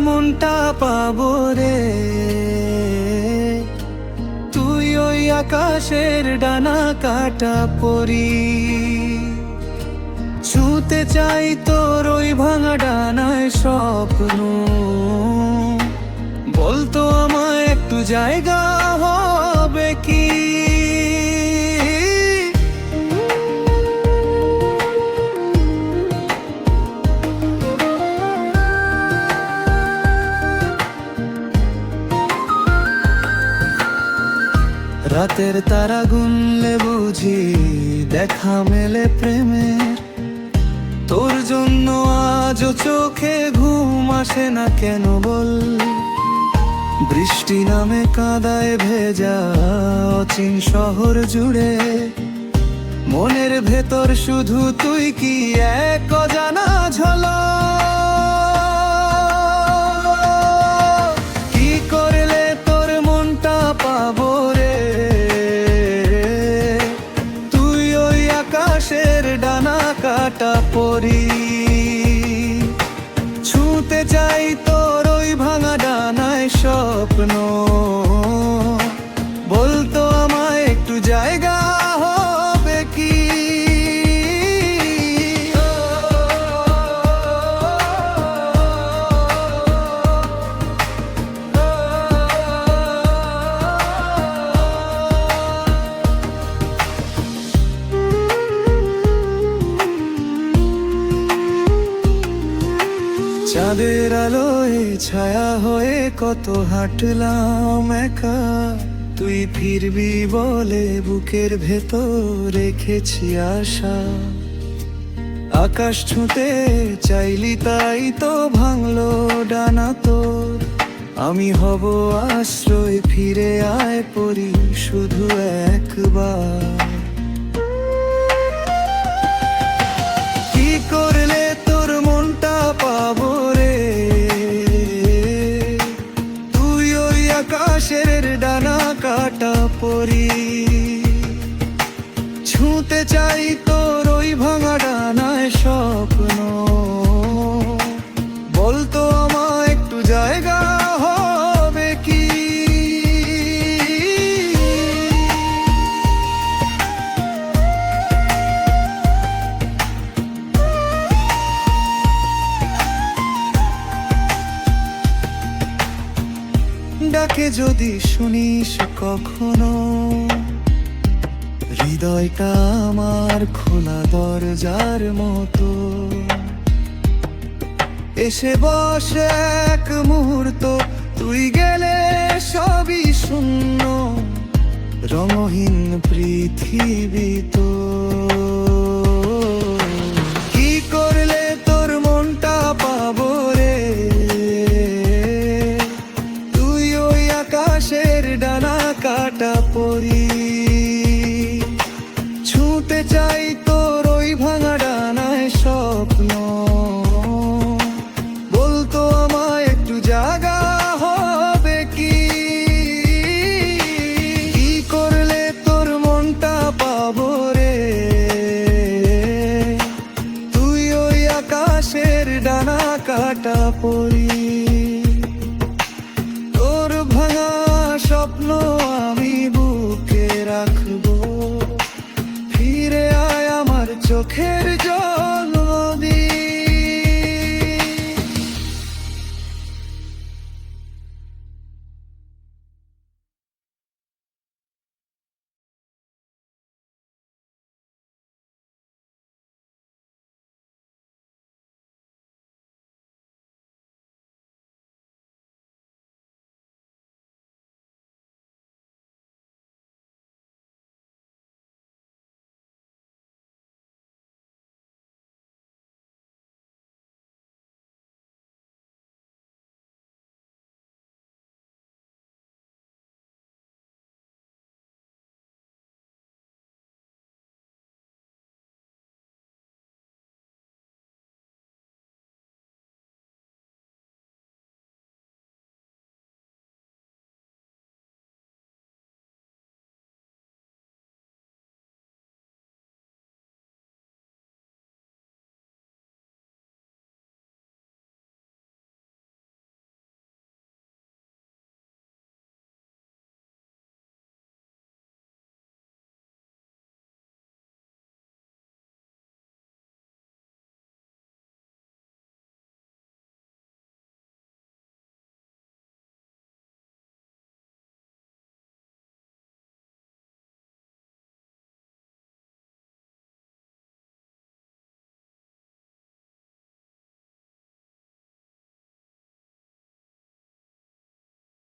মনটা পাবো রে? তুই ওই আকাশের ডানা কাটা পরি। ছুতে চাই তোর ওই ভাঙা ডানায় স্বপ্ন। বলতো আমায় একটু জায়গা রাতের তারা গুনলে বুঝি দেখা মেলে প্রেমের তোর জন্য আজও চোখে ঘুম আসে না কেন বল? বৃষ্টি নামে কাদায় ভেজা অচিন শহর জুড়ে। মনের ভেতর শুধু তুই কি এক অজানা ঝলক? চাঁদের আলোয় ছায়া হয়ে কত হাঁটলাম একা। তুই ফিরবি বলে বুকের ভেতর রেখেছি আশা। আকাশ ছুঁতে চাইলি তাই তো ভাঙলো ডানা তোর। আমি হব আশ্রয়, ফিরে আয় পড়ি শুধু একবার। আকাশের ডানা কাটা পরি। ছুঁতে চাই তোর ওই ভাঙা ডানায় স্বপ্ন। যদি শুনিস কখনো, হৃদয়টা আমার খোলা দরজার মতো। এসে বসে এক মুহূর্ত, তুই গেলে সবই শূন্য, রঙহীন পৃথিবী তো। চাই তোর ওই ভাঙা ডানায় স্বপ্ন। বলতো আমায় একটু জায়গা হবে কি? কি করলে তোর মনটা পাবো রে? তুই ওই আকাশের ডানা কাটা পরি। তোর ভাঙা স্বপ্ন Okay.